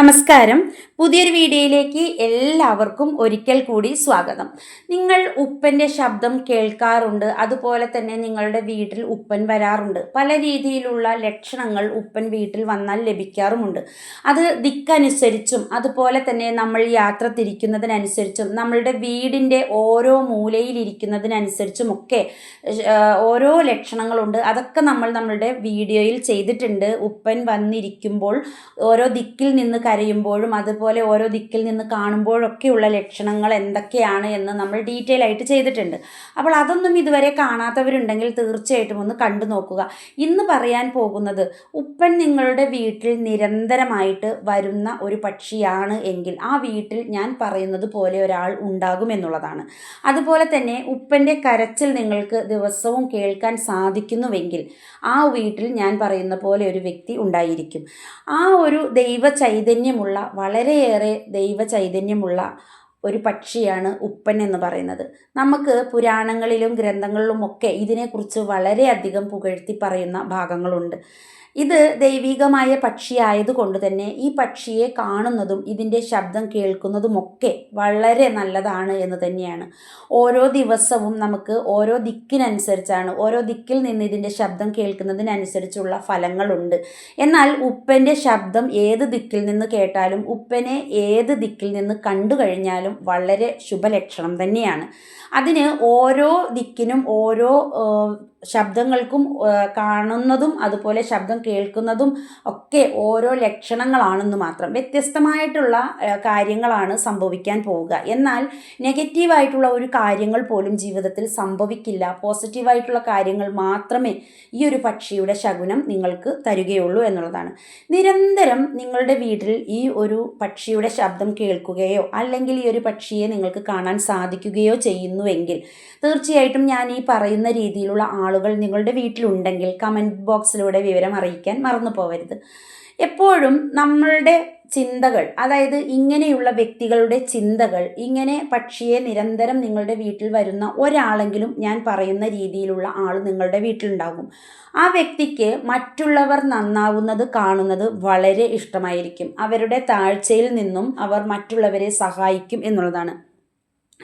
നമസ്കാരം. പുതിയൊരു വീഡിയോയിലേക്ക് എല്ലാവർക്കും ഒരിക്കൽ കൂടി സ്വാഗതം. നിങ്ങൾ ഉപ്പന്റെ ശബ്ദം കേൾക്കാറുണ്ട് അതുപോലെ തന്നെ നിങ്ങളുടെ വീട്ടിൽ ഉപ്പൻ വരാറുണ്ട്. പല രീതിയിലുള്ള ലക്ഷണങ്ങൾ ഉപ്പൻ വീട്ടിൽ വന്നാൽ ലഭിക്കാറുമുണ്ട്. അത് ദിക്കനുസരിച്ചും അതുപോലെ തന്നെ നമ്മൾ യാത്ര തിരിക്കുന്നതിനനുസരിച്ചും നമ്മളുടെ വീടിന്റെ ഓരോ മൂലയിലിരിക്കുന്നതിനനുസരിച്ചും ഒക്കെ ഓരോ ലക്ഷണങ്ങളുണ്ട്. അതൊക്കെ നമ്മൾ നമ്മളുടെ വീഡിയോയിൽ ചെയ്തിട്ടുണ്ട്. ഉപ്പൻ വന്നിരിക്കുമ്പോൾ ഓരോ ദിക്കിൽ നിന്ന് കരയുമ്പോഴും അതുപോലെ ഓരോ ദിക്കിൽ നിന്ന് കാണുമ്പോഴൊക്കെയുള്ള ലക്ഷണങ്ങൾ എന്തൊക്കെയാണ് എന്ന് നമ്മൾ ഡീറ്റെയിൽ ആയിട്ട് ചെയ്തിട്ടുണ്ട്. അപ്പോൾ അതൊന്നും ഇതുവരെ കാണാത്തവരുണ്ടെങ്കിൽ തീർച്ചയായിട്ടും ഒന്ന് കണ്ടു നോക്കുക. ഇന്ന് പറയാൻ പോകുന്നത് ഉപ്പൻ നിങ്ങളുടെ വീട്ടിൽ നിരന്തരമായിട്ട് വരുന്ന ഒരു പക്ഷിയാണ് എങ്കിൽ ആ വീട്ടിൽ ഞാൻ പറയുന്നത് പോലെ ഒരാൾ ഉണ്ടാകും എന്നുള്ളതാണ്. അതുപോലെ തന്നെ ഉപ്പന്റെ കരച്ചിൽ നിങ്ങൾക്ക് ദിവസവും കേൾക്കാൻ സാധിക്കുന്നുവെങ്കിൽ ആ വീട്ടിൽ ഞാൻ പറയുന്ന പോലെ ഒരു വ്യക്തി ഉണ്ടായിരിക്കും. ആ ഒരു ദൈവ ചൈതന്യമുള്ള വളരെയേറെ ദൈവ ചൈതന്യമുള്ള ഒരു പക്ഷിയാണ് ഉപ്പൻ എന്ന് പറയുന്നത്. നമുക്ക് പുരാണങ്ങളിലും ഗ്രന്ഥങ്ങളിലും ഒക്കെ ഇതിനെക്കുറിച്ച് വളരെയധികം പുകഴ്ത്തി പറയുന്ന ഭാഗങ്ങളുണ്ട്. ഇത് ദൈവികമായ പക്ഷിയായതുകൊണ്ട് തന്നെ ഈ പക്ഷിയെ കാണുന്നതും ഇതിന്റെ ശബ്ദം കേൾക്കുന്നതുമൊക്കെ വളരെ നല്ലതാണ് എന്ന് തന്നെയാണ്. ഓരോ ദിവസവും നമുക്ക് ഓരോ ദിക്കിനനുസരിച്ചാണ് ഓരോ ദിക്കിൽ നിന്ന് ഇതിന്റെ ശബ്ദം കേൾക്കുന്നതിനനുസരിച്ചുള്ള ഫലങ്ങളുണ്ട്. എന്നാൽ ഉപ്പന്റെ ശബ്ദം ഏത് ദിക്കിൽ നിന്ന് കേട്ടാലും ഉപ്പനെ ഏത് ദിക്കിൽ നിന്ന് കണ്ടു കഴിഞ്ഞാലും വളരെ ശുഭലക്ഷണം തന്നെയാണ്. അതിന് ഓരോ ദിക്കിനും ഓരോ ശബ്ദങ്ങൾക്കും കാണുന്നതും അതുപോലെ ശബ്ദം കേൾക്കുന്നതും ഒക്കെ ഓരോ ലക്ഷണങ്ങളാണെന്ന് മാത്രം. വ്യത്യസ്തമായിട്ടുള്ള കാര്യങ്ങളാണ് സംഭവിക്കാൻ പോവുക. എന്നാൽ നെഗറ്റീവായിട്ടുള്ള ഒരു കാര്യങ്ങൾ പോലും ജീവിതത്തിൽ സംഭവിക്കില്ല. പോസിറ്റീവായിട്ടുള്ള കാര്യങ്ങൾ മാത്രമേ ഈ ഒരു പക്ഷിയുടെ ശകുനം നിങ്ങൾക്ക് തരികയുള്ളൂ എന്നുള്ളതാണ്. നിരന്തരം നിങ്ങളുടെ വീട്ടിൽ ഈ ഒരു പക്ഷിയുടെ ശബ്ദം കേൾക്കുകയോ അല്ലെങ്കിൽ ഈ ഒരു പക്ഷിയെ നിങ്ങൾക്ക് കാണാൻ സാധിക്കുകയോ ചെയ്യുന്നുവെങ്കിൽ തീർച്ചയായിട്ടും ഞാൻ ഈ പറയുന്ന രീതിയിലുള്ള ആളുകൾ നിങ്ങളുടെ വീട്ടിലുണ്ടെങ്കിൽ കമന്റ് ബോക്സിലൂടെ വിവരം അറിയിക്കാൻ മറന്നു പോകരുത് എപ്പോഴും നമ്മളുടെ ചിന്തകൾ അതായത് ഇങ്ങനെയുള്ള വ്യക്തികളുടെ ചിന്തകൾ ഇങ്ങനെ പക്ഷിയെ നിരന്തരം നിങ്ങളുടെ വീട്ടിൽ വരുന്ന ഒരാളെങ്കിലും ഞാൻ പറയുന്ന രീതിയിലുള്ള ആൾ നിങ്ങളുടെ വീട്ടിലുണ്ടാകും. ആ വ്യക്തിക്ക് മറ്റുള്ളവർ നന്നാവുന്നത് കാണുന്നത് വളരെ ഇഷ്ടമായിരിക്കും. അവരുടെ താഴ്ചയിൽ നിന്നും അവർ മറ്റുള്ളവരെ സഹായിക്കും എന്നുള്ളതാണ്.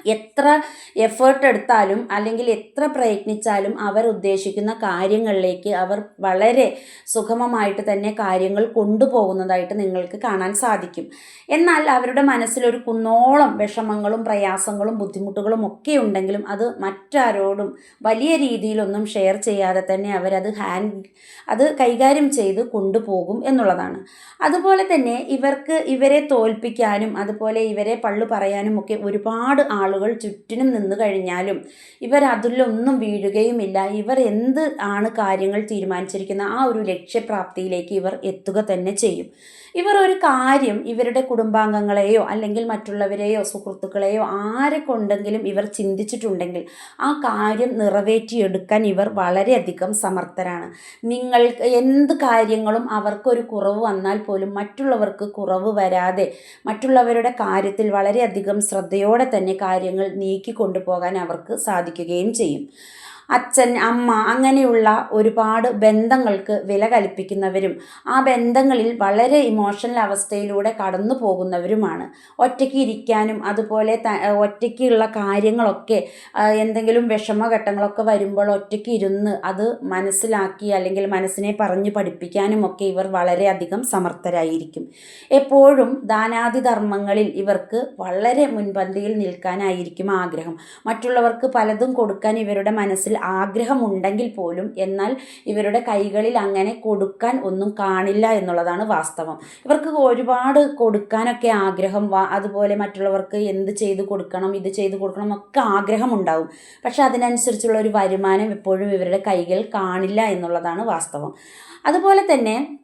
എത്ര എഫേർട്ട് എടുത്താലും അല്ലെങ്കിൽ എത്ര പ്രയത്നിച്ചാലും അവർ ഉദ്ദേശിക്കുന്ന കാര്യങ്ങളിലേക്ക് അവർ വളരെ സുഗമമായിട്ട് തന്നെ കാര്യങ്ങൾ കൊണ്ടുപോകുന്നതായിട്ട് നിങ്ങൾക്ക് കാണാൻ സാധിക്കും. എന്നാൽ അവരുടെ മനസ്സിലൊരു കുന്നോളം വിഷമങ്ങളും പ്രയാസങ്ങളും ബുദ്ധിമുട്ടുകളും ഒക്കെ ഉണ്ടെങ്കിലും അത് മറ്റാരോടും വലിയ രീതിയിലൊന്നും ഷെയർ ചെയ്യാതെ തന്നെ അവരത് ഹാൻഡ് അത് കൈകാര്യം ചെയ്ത് കൊണ്ടുപോകും എന്നുള്ളതാണ്. അതുപോലെ തന്നെ ഇവർക്ക് ഇവരെ തോൽപ്പിക്കാനും അതുപോലെ ഇവരെ പള്ളു പറയാനും ഒക്കെ ഒരുപാട് ആളുകൾ ചുറ്റിനും നിന്ന് കഴിഞ്ഞാലും ഇവർ അതിലൊന്നും വീഴുകയുമില്ല. ഇവർ എന്ത് ആണ് കാര്യങ്ങൾ തീരുമാനിച്ചിരിക്കുന്ന ആ ഒരു ലക്ഷ്യപ്രാപ്തിയിലേക്ക് ഇവർ എത്തുക തന്നെ ചെയ്യും. ഇവർ ഒരു കാര്യം ഇവരുടെ കുടുംബാംഗങ്ങളെയോ അല്ലെങ്കിൽ മറ്റുള്ളവരെയോ സുഹൃത്തുക്കളെയോ ആരെ കൊണ്ടെങ്കിലും ഇവർ ചിന്തിച്ചിട്ടുണ്ടെങ്കിൽ ആ കാര്യം നിറവേറ്റിയെടുക്കാൻ ഇവർ വളരെയധികം സമർത്ഥരാണ്. നിങ്ങൾക്ക് എന്ത് കാര്യങ്ങളും അവർക്കൊരു കുറവ് വന്നാൽ പോലും മറ്റുള്ളവർക്ക് കുറവ് വരാതെ മറ്റുള്ളവരുടെ കാര്യത്തിൽ വളരെയധികം ശ്രദ്ധയോടെ തന്നെ കാര്യങ്ങൾ നീക്കി കൊണ്ടുപോകാൻ അവർക്ക് സാധിക്കുകയും ചെയ്യും. അച്ഛൻ അമ്മ അങ്ങനെയുള്ള ഒരുപാട് ബന്ധങ്ങൾക്ക് വില കൽപ്പിക്കുന്നവരും ആ ബന്ധങ്ങളിൽ വളരെ ഇമോഷണൽ അവസ്ഥയിലൂടെ കടന്നു പോകുന്നവരുമാണ്. ഒറ്റയ്ക്ക് ഇരിക്കാനും അതുപോലെ ഒറ്റയ്ക്കുള്ള കാര്യങ്ങളൊക്കെ എന്തെങ്കിലും വിഷമഘട്ടങ്ങളൊക്കെ വരുമ്പോൾ ഒറ്റയ്ക്ക് ഇരുന്ന് അത് മനസ്സിലാക്കി അല്ലെങ്കിൽ മനസ്സിനെ പറഞ്ഞ് പഠിപ്പിക്കാനും ഒക്കെ ഇവർ വളരെയധികം സമർത്ഥരായിരിക്കും. എപ്പോഴും ദാനാദി ധർമ്മങ്ങളിൽ ഇവർക്ക് വളരെ മുൻപന്തിയിൽ നിൽക്കാനായിരിക്കും ആഗ്രഹം. മറ്റുള്ളവർക്ക് പലതും കൊടുക്കാൻ ഇവരുടെ മനസ്സിൽ ആഗ്രഹമുണ്ടെങ്കിൽ പോലും എന്നാൽ ഇവരുടെ കൈകളിൽ അങ്ങനെ കൊടുക്കാൻ ഒന്നും കാണില്ല എന്നുള്ളതാണ് വാസ്തവം. ഇവർക്ക് ഒരുപാട് കൊടുക്കാനൊക്കെ ആഗ്രഹം അതുപോലെ മറ്റുള്ളവർക്ക് എന്ത് ചെയ്ത് കൊടുക്കണം ഇത് ചെയ്ത് കൊടുക്കണം ഒക്കെ ആഗ്രഹമുണ്ടാവും. പക്ഷെ അതിനനുസരിച്ചുള്ള ഒരു വരുമാനം എപ്പോഴും ഇവരുടെ കൈകൾ കാണില്ല എന്നുള്ളതാണ് വാസ്തവം. അതുപോലെ തന്നെ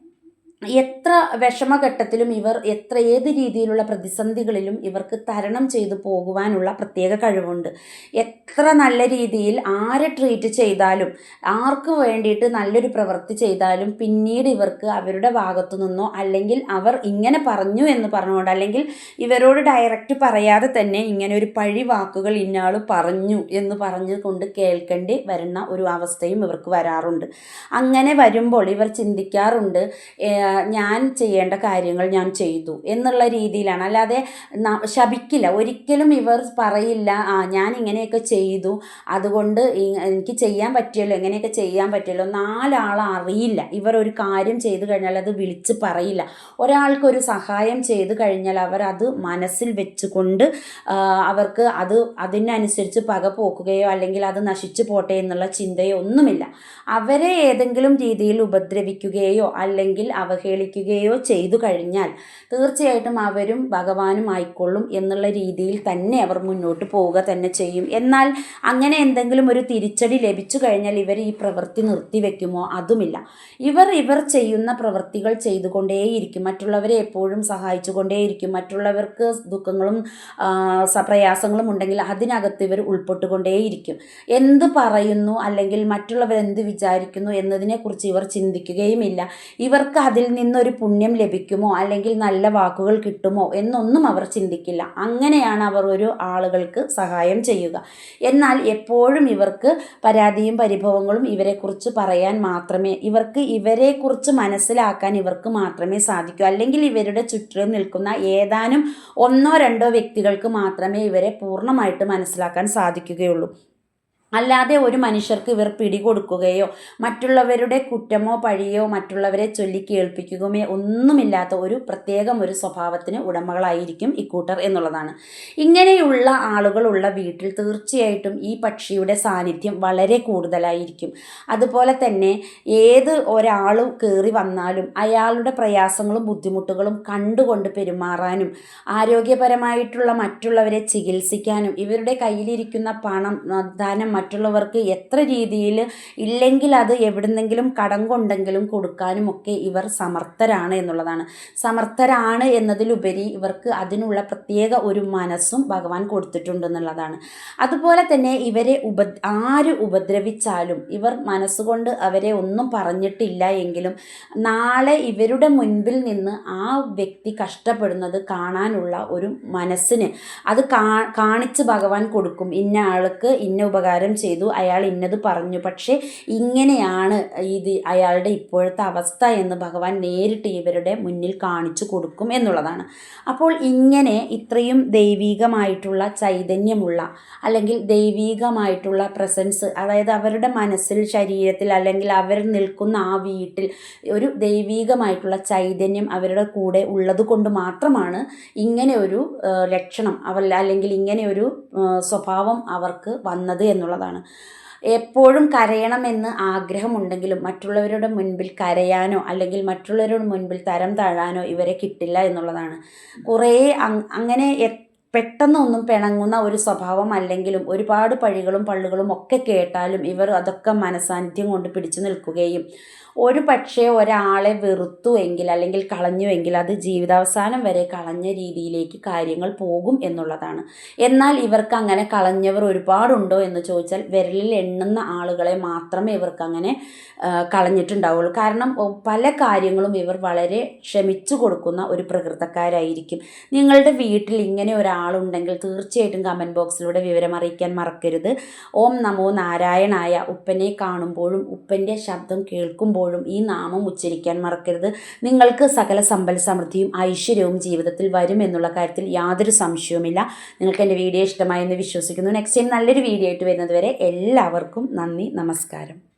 എത്ര വിഷമഘട്ടത്തിലും ഇവർ എത്ര ഏത് രീതിയിലുള്ള പ്രതിസന്ധികളിലും ഇവർക്ക് തരണം ചെയ്തു പോകുവാനുള്ള പ്രത്യേക കഴിവുണ്ട്. എത്ര നല്ല രീതിയിൽ ആരെ ട്രീറ്റ് ചെയ്താലും ആർക്ക് വേണ്ടിയിട്ട് നല്ലൊരു പ്രവൃത്തി ചെയ്താലും പിന്നീട് ഇവർക്ക് അവരുടെ ഭാഗത്തു നിന്നോ അല്ലെങ്കിൽ അവർ ഇങ്ങനെ പറഞ്ഞു എന്ന് പറഞ്ഞുകൊണ്ട് അല്ലെങ്കിൽ ഇവരോട് ഡയറക്റ്റ് പറയാതെ തന്നെ ഇങ്ങനെ ഒരു പഴി വാക്കുകൾ ഇന്നയാൾ പറഞ്ഞു എന്ന് പറഞ്ഞുകൊണ്ട് കേൾക്കേണ്ടി വരുന്ന ഒരു അവസ്ഥയും ഇവർക്ക് വരാറുണ്ട്. അങ്ങനെ വരുമ്പോൾ ഇവർ ചിന്തിക്കാറുണ്ട് ഞാൻ ചെയ്യേണ്ട കാര്യങ്ങൾ ഞാൻ ചെയ്തു എന്നുള്ള രീതിയിലാണ്. അല്ലാതെ ശപിക്കില്ല. ഒരിക്കലും ഇവർ പറയില്ല ആ ഞാൻ ഇങ്ങനെയൊക്കെ ചെയ്തു. അതുകൊണ്ട് എനിക്ക് ചെയ്യാൻ പറ്റിയല്ലോ എങ്ങനെയൊക്കെ ചെയ്യാൻ പറ്റിയല്ലോ. നാലാൾ അറിയില്ല. ഇവർ ഒരു കാര്യം ചെയ്തു കഴിഞ്ഞാൽ അത് വിളിച്ച് പറയില്ല. ഒരാൾക്കൊരു സഹായം ചെയ്തു കഴിഞ്ഞാൽ അവർ അത് മനസ്സിൽ വെച്ചുകൊണ്ട് അവർക്ക് അത് അതിനനുസരിച്ച് പക പോക്കുകയോ അല്ലെങ്കിൽ അത് നശിച്ചു പോട്ടെ എന്നുള്ള ചിന്തയോ ഒന്നുമില്ല. അവരെ ഏതെങ്കിലും രീതിയിൽ ഉപദ്രവിക്കുകയോ അല്ലെങ്കിൽ അവഹേളിക്കുകയോ ചെയ്തു കഴിഞ്ഞാൽ തീർച്ചയായിട്ടും അവരും ഭഗവാനും ആയിക്കൊള്ളും എന്നുള്ള രീതിയിൽ തന്നെ അവർ മുന്നോട്ട് പോവുക തന്നെ ചെയ്യും. എന്നാൽ അങ്ങനെ എന്തെങ്കിലും ഒരു തിരിച്ചടി ലഭിച്ചു കഴിഞ്ഞാൽ ഇവർ ഈ പ്രവൃത്തി നിർത്തിവെക്കുമോ അതുമില്ല. ഇവർ ഇവർ ചെയ്യുന്ന പ്രവൃത്തികൾ ചെയ്തുകൊണ്ടേയിരിക്കും. മറ്റുള്ളവരെ എപ്പോഴും സഹായിച്ചുകൊണ്ടേയിരിക്കും. മറ്റുള്ളവർക്ക് ദുഃഖങ്ങളും പ്രയാസങ്ങളും ഉണ്ടെങ്കിൽ അതിനകത്ത് ഇവർ ഉൾപ്പെട്ടുകൊണ്ടേയിരിക്കും. എന്ത് പറയുന്നു? അല്ലെങ്കിൽ മറ്റുള്ളവർ എന്ത് വിചാരിക്കുന്നു? എന്നതിനെക്കുറിച്ച് ഇവർ ചിന്തിക്കുകയുമില്ല. ഇവർക്ക് അതിൽ നിന്നൊരു പുണ്യം ലഭിക്കുമോ? അല്ലെങ്കിൽ നല്ല വാക്കുകൾ കിട്ടുമോ? എന്നൊന്നും അവർ ചിന്തിക്കില്ല. അങ്ങനെയാണ് അവർ ഒരു ആളുകൾക്ക് സഹായം ചെയ്യുക. എന്നാൽ എപ്പോഴും ഇവർക്ക് പരാതിയും പരിഭവങ്ങളും ഇവരെക്കുറിച്ച് പറയാൻ മാത്രമേ ഇവർക്ക് ഇവരെക്കുറിച്ച് മനസ്സിലാക്കാൻ ഇവർക്ക് മാത്രമേ സാധിക്കൂ. അല്ലെങ്കിൽ ഇവരുടെ ചുറ്റിലും നിൽക്കുന്ന ഏതാനും ഒന്നോ രണ്ടോ വ്യക്തികൾക്ക് മാത്രമേ ഇവരെ പൂർണമായിട്ട് മനസ്സിലാക്കാൻ സാധിക്കുകയുള്ളൂ. അല്ലാതെ ഒരു മനുഷ്യർക്ക് ഇവർ പിടികൊടുക്കുകയോ മറ്റുള്ളവരുടെ കുറ്റമോ പഴിയോ മറ്റുള്ളവരെ ചൊല്ലി കേൾപ്പിക്കുകയോ ഒന്നുമില്ലാത്ത ഒരു പ്രത്യേകം ഒരു സ്വഭാവത്തിന് ഉടമകളായിരിക്കും ഇക്കൂട്ടർ എന്നുള്ളതാണ്. ഇങ്ങനെയുള്ള ആളുകളുള്ള വീട്ടിൽ തീർച്ചയായിട്ടും ഈ പക്ഷിയുടെ സാന്നിധ്യം വളരെ കൂടുതലായിരിക്കും. അതുപോലെ തന്നെ ഏത് ഒരാൾ കയറി വന്നാലും അയാളുടെ പ്രയാസങ്ങളും ബുദ്ധിമുട്ടുകളും കണ്ടുകൊണ്ട് പെരുമാറാനും ആരോഗ്യപരമായിട്ടുള്ള മറ്റുള്ളവരെ ചികിത്സിക്കാനും ഇവരുടെ കയ്യിലിരിക്കുന്ന പണം ധനം മറ്റുള്ളവർക്ക് എത്ര രീതിയിൽ ഇല്ലെങ്കിൽ അത് എവിടുന്നെങ്കിലും കടം കൊണ്ടെങ്കിലും കൊടുക്കാനും ഒക്കെ ഇവർ സമർത്ഥരാണ് എന്നുള്ളതാണ്. സമർത്ഥരാണ് എന്നതിലുപരി ഇവർക്ക് അതിനുള്ള പ്രത്യേക ഒരു മനസ്സും ഭഗവാൻ കൊടുത്തിട്ടുണ്ട് എന്നുള്ളതാണ്. അതുപോലെ തന്നെ ഇവരെ ഉപ ആര് ഉപദ്രവിച്ചാലും ഇവർ മനസ്സുകൊണ്ട് അവരെ ഒന്നും പറഞ്ഞിട്ടില്ല എങ്കിലും നാളെ ഇവരുടെ മുൻപിൽ നിന്ന് ആ വ്യക്തി കഷ്ടപ്പെടുന്നത് കാണാനുള്ള ഒരു മനസ്സിന് അത് കാണിച്ച് ഭഗവാൻ കൊടുക്കും. ഇന്ന ആൾക്ക് ഇന്ന ഉപകാരം ചെയ്തു. അയാൾ ഇന്നത് പറഞ്ഞു. പക്ഷേ ഇങ്ങനെയാണ് ഇത് അയാളുടെ ഇപ്പോഴത്തെ അവസ്ഥ എന്ന് ഭഗവാൻ നേരിട്ട് ഇവരുടെ മുന്നിൽ കാണിച്ചു കൊടുക്കും എന്നുള്ളതാണ്. അപ്പോൾ ഇങ്ങനെ ഇത്രയും ദൈവീകമായിട്ടുള്ള ചൈതന്യമുള്ള അല്ലെങ്കിൽ ദൈവീകമായിട്ടുള്ള പ്രസൻസ് അതായത് അവരുടെ മനസ്സിൽ ശരീരത്തിൽ അല്ലെങ്കിൽ അവർ നിൽക്കുന്ന ആ വീട്ടിൽ ഒരു ദൈവീകമായിട്ടുള്ള ചൈതന്യം അവരുടെ കൂടെ ഉള്ളത് കൊണ്ട് മാത്രമാണ് ഇങ്ങനെ ഒരു ലക്ഷണം അവ അല്ലെങ്കിൽ ഇങ്ങനെ ഒരു സ്വഭാവം അവർക്ക് വന്നത് എന്നുള്ളതാണ്. എപ്പോഴും കരയണമെന്ന് ആഗ്രഹമുണ്ടെങ്കിലും മറ്റുള്ളവരുടെ മുൻപിൽ കരയാനോ അല്ലെങ്കിൽ മറ്റുള്ളവരുടെ മുൻപിൽ തരം താഴാനോ ഇവരെ കിട്ടില്ല എന്നുള്ളതാണ്. കുറേ അങ്ങനെ പെട്ടെന്നൊന്നും പിണങ്ങുന്ന ഒരു സ്വഭാവം അല്ലെങ്കിലും ഒരുപാട് പഴികളും പള്ളുകളും ഒക്കെ കേട്ടാലും ഇവർ അതൊക്കെ മനസാന്നിധ്യം കൊണ്ട് പിടിച്ചു നിൽക്കുകയും ഒരു പക്ഷേ ഒരാളെ വെറുത്തു എങ്കിൽ അല്ലെങ്കിൽ കളഞ്ഞു എങ്കിൽ അത് ജീവിതാവസാനം വരെ കളഞ്ഞ രീതിയിലേക്ക് കാര്യങ്ങൾ പോകും എന്നുള്ളതാണ്. എന്നാൽ ഇവർക്ക് അങ്ങനെ കളഞ്ഞവർ ഒരുപാടുണ്ടോ എന്ന് ചോദിച്ചാൽ വിരലിൽ എണ്ണുന്ന ആളുകളെ മാത്രമേ ഇവർക്ക് അങ്ങനെ കളഞ്ഞിട്ടുണ്ടാവുള്ളൂ. കാരണം പല കാര്യങ്ങളും ഇവർ വളരെ ക്ഷമിച്ചു കൊടുക്കുന്ന ഒരു പ്രകൃതക്കാരായിരിക്കും. നിങ്ങളുടെ വീട്ടിൽ ഇങ്ങനെ ഒരാളുണ്ടെങ്കിൽ തീർച്ചയായിട്ടും കമന്റ് ബോക്സിലൂടെ വിവരം അറിയിക്കാൻ മറക്കരുത്. ഓം നമോ നാരായണായ ഉപ്പനെ കാണുമ്പോഴും ഉപ്പന്റെ ശബ്ദം കേൾക്കുമ്പോഴും ഈ നാമം ഉച്ചരിക്കാൻ മറക്കരുത്. നിങ്ങൾക്ക് സകല സമ്പൽ സമൃദ്ധിയും ഐശ്വര്യവും ജീവിതത്തിൽ വരും എന്നുള്ള കാര്യത്തിൽ യാതൊരു സംശയവുമില്ല. നിങ്ങൾക്ക് എന്റെ വീഡിയോ ഇഷ്ടമായെന്ന് വിശ്വസിക്കുന്നു. നെക്സ്റ്റ് ടൈം നല്ലൊരു വീഡിയോ ആയിട്ട് വരുന്നത് വരെ എല്ലാവർക്കും നന്ദി നമസ്കാരം.